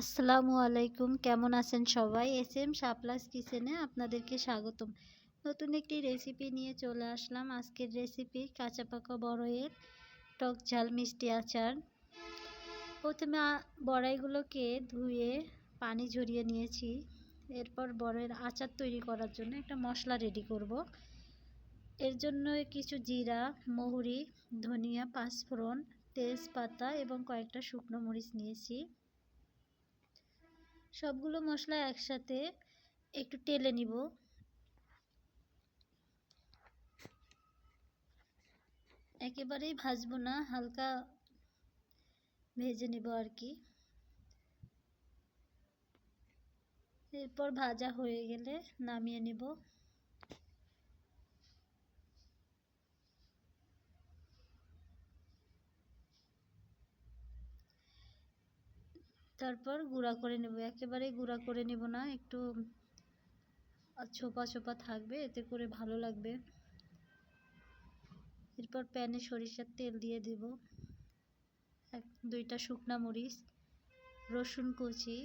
আসসালামু আলাইকুম। কেমন আছেন সবাই? এস এম শাপলাস কিচেনে আপনাদেরকে স্বাগতম। নতুন একটি রেসিপি নিয়ে চলে আসলাম। আজকের রেসিপি কাঁচা পাকা বড়ইয়ের টক ঝাল মিষ্টি আচার। প্রথমে বড়াইগুলোকে ধুয়ে পানি ঝরিয়ে নিয়েছি। এরপর বড়ের আচার তৈরি করার জন্য একটা মশলা রেডি করব। এর জন্য কিছু জিরা, মহুরি, ধনিয়া, পাঁচফোড়ন, তেজপাতা এবং কয়েকটা শুকনো মরিচ নিয়েছি। সবগুলো মশলা একসাথে একটু টেলে নিব। একেবারেই ভাজবো না, হালকা ভেজে নিব আর কি। এরপর ভাজা হয়ে গেলে নামিয়ে নেব। তারপর গুঁড়া করে নেব। একেবারেই গুঁড়া করে নেব না, একটু ছোপা ছোপা থাকবে, এতে করে ভালো লাগবে। এরপর প্যানে সরিষার তেল দিয়ে দেব, এক, দুইটা শুকনা মরিচ, রসুন কুচি,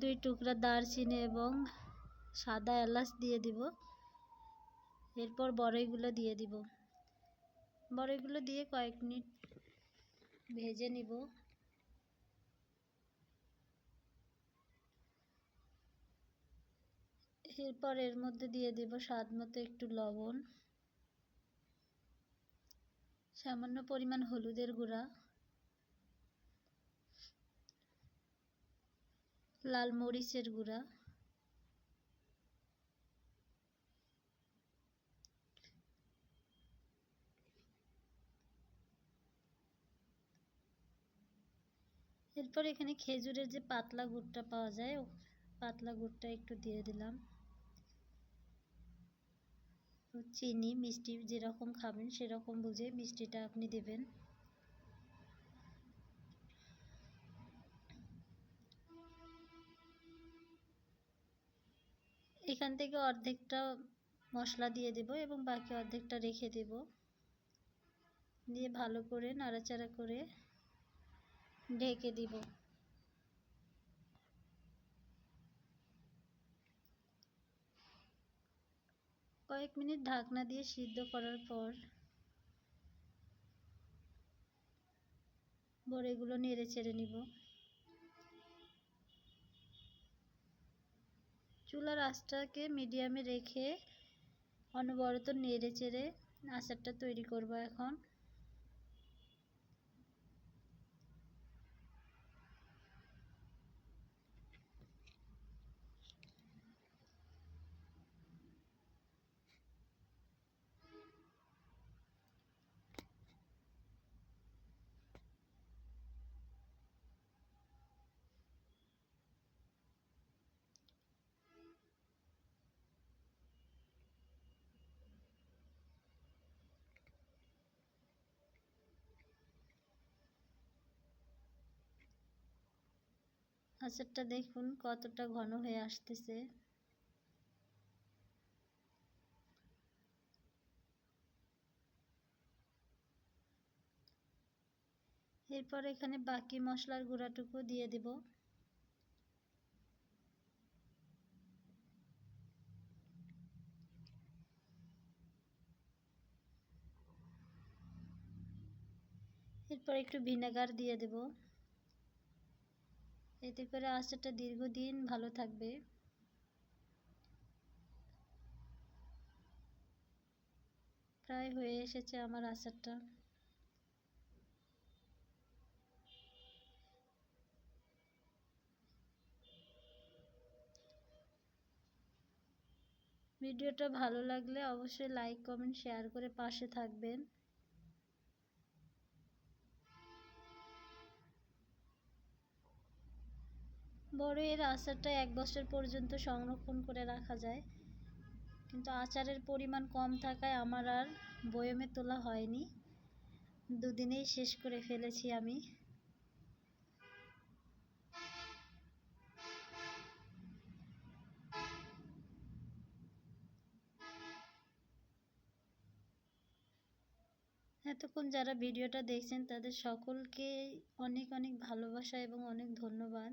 দুই টুকরা দারচিনি এবং সাদা এলাচ দিয়ে দিব। এরপর বড়ইগুলো দিয়ে দিব। বড়িগুলো দিয়ে কয়েক মিনিট ভেজে নিব। এরপর এর মধ্যে দিয়ে দেব স্বাদ মতো একটু লবণ, সামান্য পরিমাণ হলুদের গুঁড়া, লাল মরিচের গুঁড়া এরপর এখানে খেজুরের যে পাতলা গুড়টা পাওয়া যায় পাতলা গুড়টা একটু দিয়ে দিলাম। চিনি, মিষ্টি যেরকম খাবেন সেরকম বুঝে মিষ্টিটা আপনি দেবেন। এখান থেকে অর্ধেকটা মশলা দিয়ে দেব এবং বাকি অর্ধেকটা রেখে দেব। দিয়ে ভালো করে নাড়াচাড়া করে ঢেকে দিব। কয়েক মিনিট ঢাকনা দিয়ে সিদ্ধ করার পর বড়িগুলো নেড়ে চেড়ে নিব। চুলার আঁচটাকে মিডিয়ামে রেখে অনবরত নেড়ে চেড়ে আচারটা তৈরি করব এখন। আচারটা দেখুন কতটা ঘন হয়ে আসতেছে। এরপর এখানে বাকি মশলার গুঁড়াটুকু দিয়ে দেব। এরপর একটু ভিনেগার দিয়ে দেব। এতে করে আচারটা দীর্ঘদিন ভালো থাকবে। প্রায় হয়ে এসেছে আমার আচারটা। ভিডিওটা ভালো লাগলে অবশ্যই লাইক কমেন্ট শেয়ার করে পাশে থাকবেন। বড় এর আচারটা এক বছর পর্যন্ত সংরক্ষণ করে রাখা যায়। কিন্তু আচারের পরিমাণ কম থাকায় আমার আর বয়মে তোলা হয়নি। দুদিনেই শেষ করে ফেলেছি আমি। এতক্ষণ যারা ভিডিওটা দেখছেন, তাদের সকলকে অনেক অনেক ভালোবাসা এবং অনেক ধন্যবাদ।